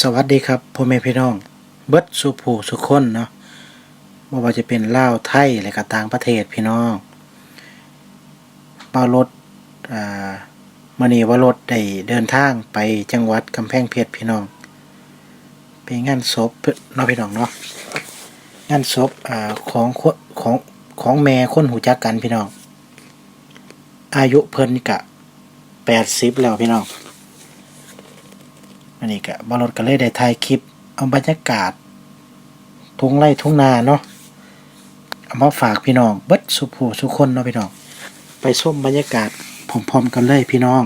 สวัสดีครับพ่อแม่พี่น้อง เบิดสุผูสุขคนเนาะบ่ว่าจะเป็นลาวไทยและก็ต่างประเทศพี่น้องมารถอ่ามื้อนี้ว่ารถได้เดินทางไปจังหวัดกำแพงเพชรพี่น้องไปงานศพเนาะพี่น้องเนาะงานศพอ่าของของของแม่คนหูจักกันพี่น้อง อายุเพิ่นกะ80แล้วพี่น้อง อันนี้ก็บารถก็เลยได้ถ่ายคลิป เอาบรรยากาศ ทุ่งไร่ทุ่งนาเนาะเอามาฝากพี่น้องเบิดสุผูสุคนเนาะพี่น้อง ไปส้มบรรยากาศพร้อมๆกันเลยพี่น้อง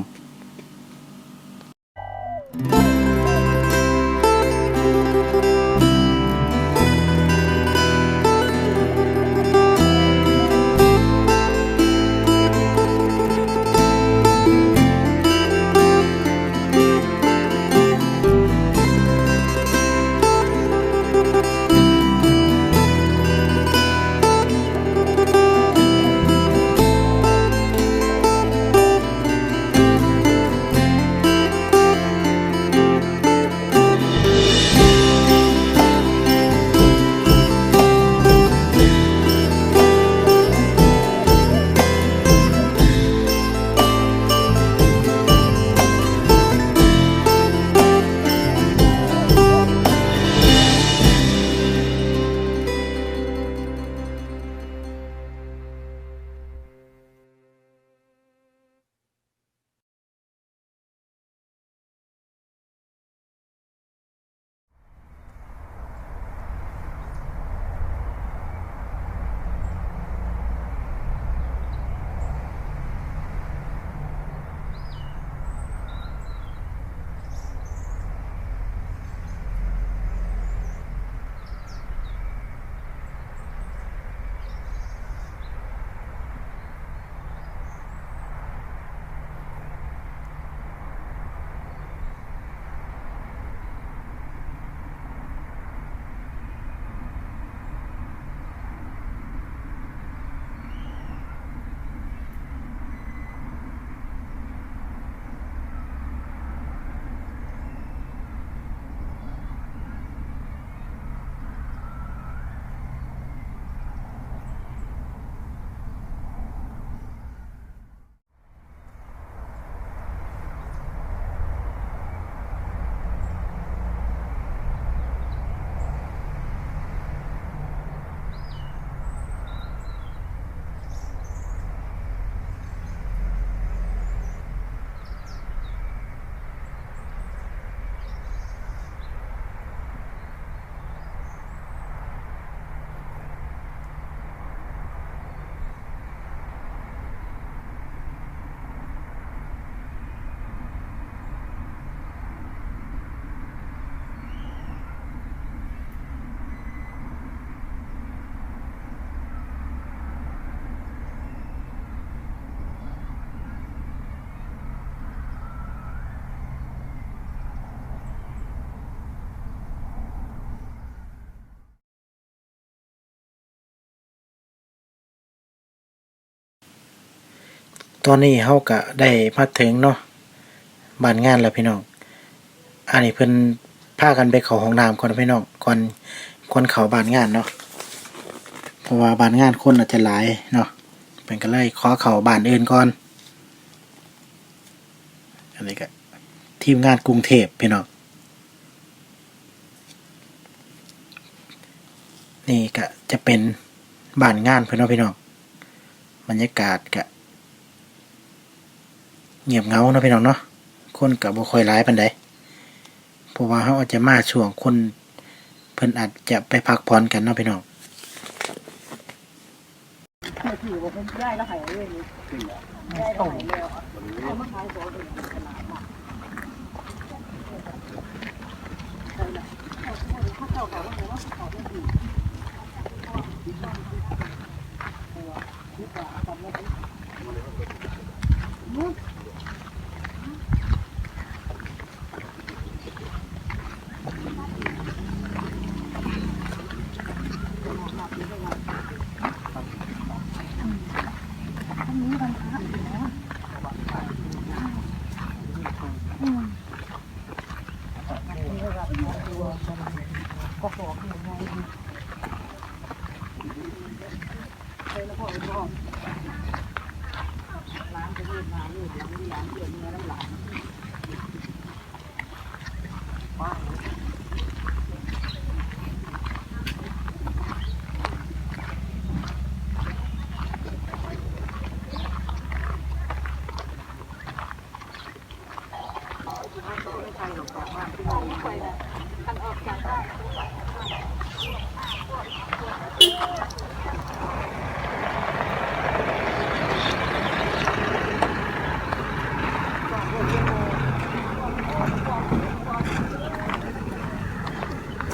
ตอนนี้เฮาก็ได้มาถึงเนาะบ้านงานแล้วพี่น้อง อันนี้เพิ่นพากันไปเข้าห้องน้ำก่อนพี่น้องก่อนก่อนเข้าบ้านงานเนาะเพราะว่าบ้านงานคนอาจจะหลายเนาะเพิ่นก็เลยขอเข้าบ้านอื่นก่อน อันนี้ก็ทีมงานกรุงเทพพี่น้องนี่ก็จะเป็นบ้านงานเพื่อนเนาะพี่น้องบรรยากาศก็ เงียบเงาเนาะพี่น้องเนาะคนก็บ่ค่อยหลายปานใดเพราะว่าเขาอาจจะมาช่วงคนเพิ่นอาจจะไปพักผ่อนกันเนาะพี่น้องถือว่าผมได้ล้วหายเลยได้ล้วหายแล้วเอามาขายของเป็นตลาดมาถ้าเข้าเขาว่าไงว่าเขา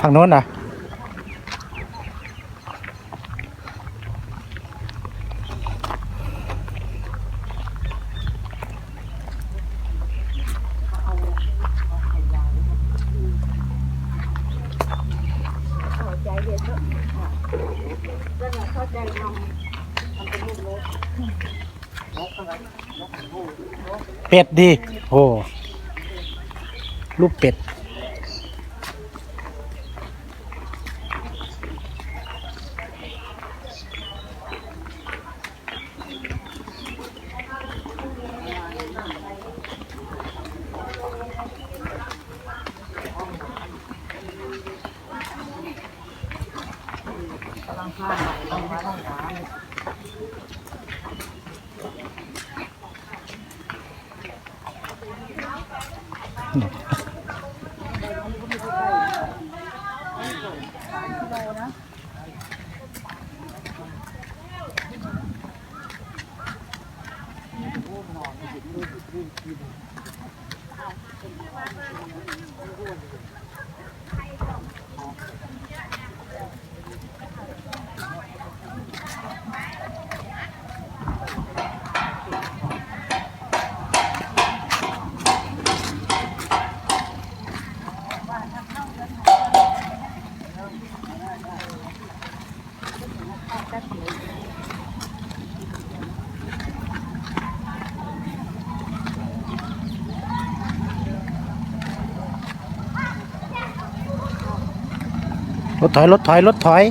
ฝั่งโน้นนะ เข้าใจเรียนเถอะแล้วเนี่ยเข้าใจทำทำเป็นลูกรถรถอะไรรถโอ้รถเป็ดดีโอ้รูปเป็ด ลังข้ามไปต้องไปต้องหาเลย รถถอย รถถอย รถถอย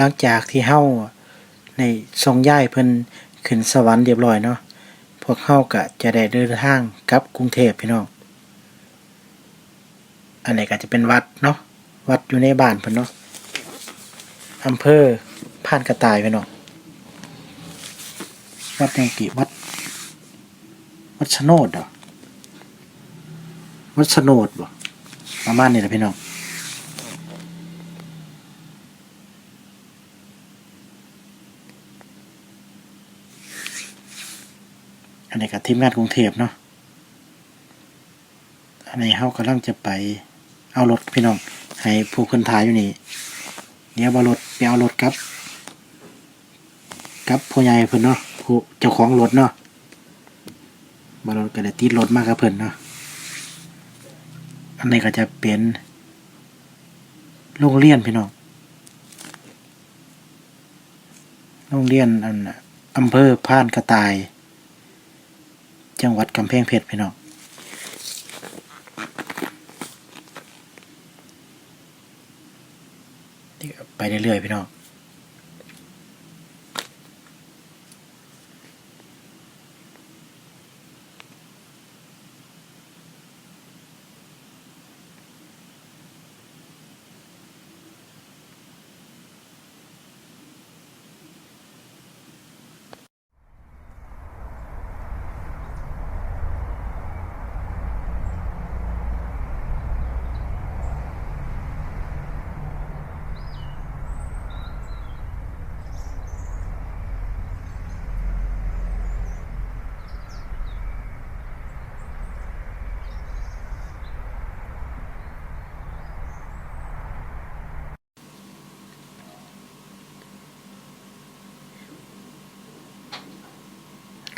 หลังจากที่เฮาในทรงย้ายเพิ่น ขึ้นสวรรค์เรียบร้อยเนาะพวกเฮาก็จะได้เดินทางกลับกรุงเทพพี่น้อง อันนี้ก็จะเป็นวัดเนาะวัดอยู่ในบ้านเพิ่นเนาะอำเภอพานกระต่ายพี่น้องวัดยังกี่วัดวัดชะโนดเหรอวัดชะโนดบ่ประมาณนี้แหละพี่น้อง อันนี้กับทีมงานกรุงเทพเนาะ อันนี้เฮากำลังจะไปเอารถพี่น้อง ให้ผู้คนถ่ายอยู่นี่ เดี๋ยวเอารถไปเอารถครับกับผู้ใหญ่เพิ่นเนาะผู้เจ้าของรถเนาะบารถก็ได้ติดรถมากกับเพิ่นเนาะ อันนี้ก็จะเป็นโรงเรียนพี่น้องโรงเรียนอันอำเภอพานกระต่าย จังหวัดกำแพงเพชรพี่น้องไปเรื่อยๆพี่น้อง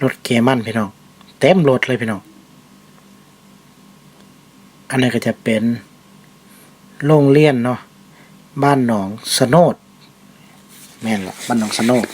รถเกมันพี่น้อง เต็มรถเลยพี่น้อง อันนี้ก็จะเป็นโรงเรียนเนาะบ้านหนองสโนดแม่นละบ้านหนองสโนด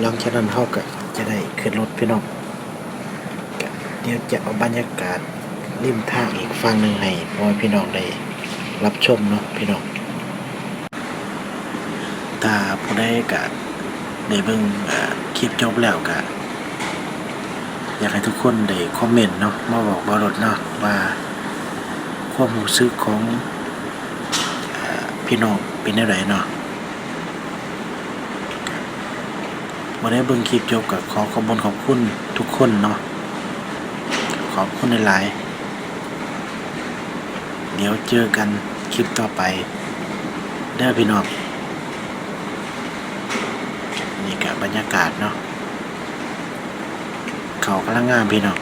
หลังจากนั้นเขาก็จะได้ขึ้นรถพี่น้องเดี๋ยวจะเอาบรรยากาศริมทางอีกฝั่งหนึ่งให้พ่อพี่น้องได้รับชมเนาะพี่น้องถ้าผู้ใดก็ได้เบิ่งเอ่อคลิปจบแล้วก็อยากให้ทุกคนได้คอมเมนต์เนาะมาบอกบรถเนาะว่าความรู้สึกของอพี่น้องเป็นจังไดเนาะ วันนี้เบิ่งคลิปจบกับขอขอบคุณขอบคุณทุกคนเนาะขอบคุณหลายๆเดี๋ยวเจอกันคลิปต่อไป เด้อพี่น้องนี่กับบรรยากาศเนาะเขากำลังงามพี่น้อง